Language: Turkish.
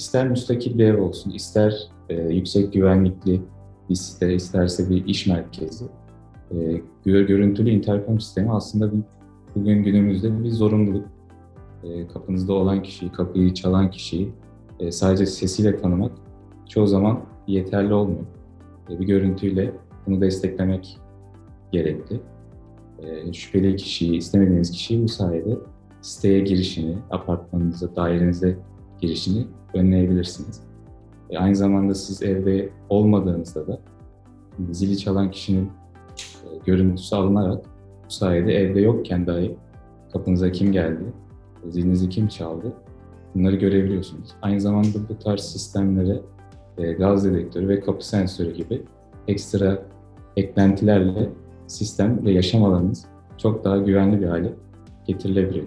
ister müstakil bir ev olsun, ister e, yüksek güvenlikli bir site, isterse bir iş merkezi. E, gör- görüntülü interkom sistemi aslında bir, bugün günümüzde bir zorunluluk. E, kapınızda olan kişiyi, kapıyı çalan kişiyi e, sadece sesiyle tanımak çoğu zaman yeterli olmuyor. E, bir görüntüyle bunu desteklemek gerekli. E, şüpheli kişiyi, istemediğiniz kişiyi bu sayede siteye girişini, apartmanınıza, dairenize girişini önleyebilirsiniz. E, aynı zamanda siz evde olmadığınızda da zili çalan kişinin e, görüntüsü alınarak bu sayede evde yokken dahi kapınıza kim geldi, zilinizi kim çaldı bunları görebiliyorsunuz. Aynı zamanda bu tarz sistemlere e, gaz dedektörü ve kapı sensörü gibi ekstra eklentilerle sistem ve yaşam alanınız çok daha güvenli bir hale getirilebiliyor.